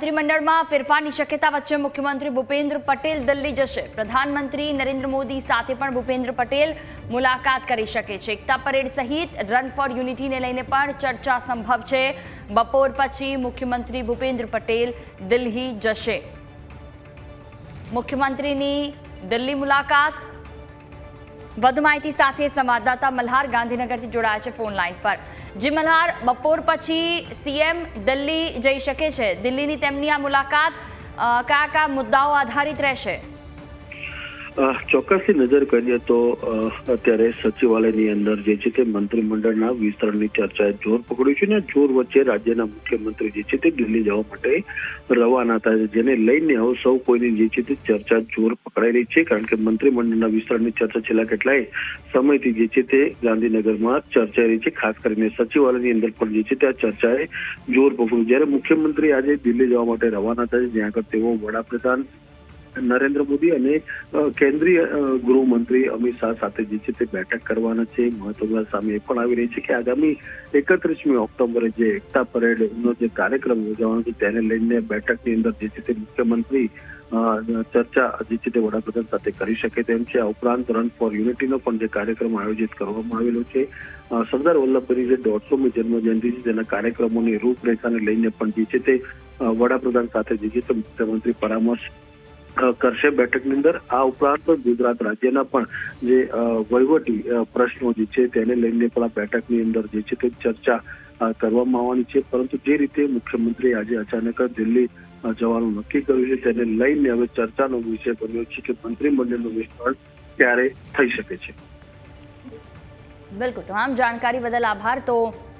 મંત્રીમંડળમાં ફેરફારની શક્યતા વચ્ચે મુખ્યમંત્રી ભૂપેન્દ્ર પટેલ દિલ્હી જશે. પ્રધાનમંત્રી નરેન્દ્ર મોદી સાથે પણ ભૂપેન્દ્ર પટેલ મુલાકાત કરી શકે છે. એકતા પરેડ સહિત રન ફોર યુનિટીને લઈને પણ ચર્ચા સંભવ છે. બપોર પછી મુખ્યમંત્રી ભૂપેન્દ્ર પટેલ દિલ્હી જશે. મુખ્યમંત્રીની દિલ્હી મુલાકાત વધુ માહિતી સાથે સંવાદદાતા મલ્હાર ગાંધીનગરથી જોડાયા છે ફોન લાઈન પર. જી મલ્હાર, બપોર પછી સીએમ દિલ્હી જઈ શકે છે. દિલ્હીની તેમની આ મુલાકાત કયા કયા મુદ્દાઓ આધારિત રહેશે? ચોક્કસથી નજર કરીએ તો અત્યારે સચિવાલયની અંદર જે છે તે મંત્રીમંડળના વિસ્તરણની ચર્ચાએ જોર પકડ્યું છે ને જોર વચ્ચે રાજ્યના મુખ્યમંત્રી જે છે તે દિલ્હી જવા માટે રવાના છે, જેને લઈને હવે સૌ કોઈની જે છે તે ચર્ચા જોર પકડાઈ છે, કારણ કે મંત્રીમંડળના વિસ્તરણની ચર્ચા છેલ્લા કેટલાય સમયથી જે છે તે ગાંધીનગરમાં ચર્ચાઈ રહી છે, ખાસ કરીને સચિવાલયની અંદર પણ જે છે તે આ ચર્ચાએ જોર પકડ્યું જ્યારે મુખ્યમંત્રી આજે દિલ્હી જવા માટે રવાના થાય છે, જ્યાં આગળ તેઓ વડાપ્રધાન નરેન્દ્ર મોદી અને કેન્દ્રીય ગૃહમંત્રી અમિત શાહ સાથે જે છે તે બેઠક કરવાના છે. મહત્વના સામે એ પણ આવી રહી છે કે આગામી એકત્રીસમી ઓક્ટોબરે જે એકતા પરેડનો જે કાર્યક્રમ યોજાવાનો છે તેને લઈને બેઠકની અંદર જે છે તે મુખ્યમંત્રી ચર્ચા જે છે તે વડાપ્રધાન સાથે કરી શકે તેમ છે. આ ઉપરાંત રન ફોર યુનિટીનો પણ જે કાર્યક્રમ આયોજિત કરવામાં આવેલો છે. સરદાર વલ્લભભાઈની જે દોઢસોમી જન્મજયંતિ છે તેના કાર્યક્રમોની રૂપરેખાને લઈને પણ જે છે તે વડાપ્રધાન સાથે જે છે તે મુખ્યમંત્રી પરામર્શ કરશે બેઠકની અંદર. આ ઉપરાંત ગુજરાત રાજ્યના પણ જે વહીવટી પ્રશ્નો જે છે તેને લઈને પણ આ બેઠકની અંદર જે છે તે ચર્ચા કરવામાં આવવાની છે. પરંતુ જે રીતે મુખ્યમંત્રી આજે અચાનક દિલ્હી જવાનું નક્કી કર્યું છે તેને લઈને હવે ચર્ચાનો વિષય બન્યો છે કે મંત્રીમંડળનું વિસ્તરણ ક્યારે થઈ શકે છે. બિલકુલ. તમામ જાણકારી બદલ આભાર. તો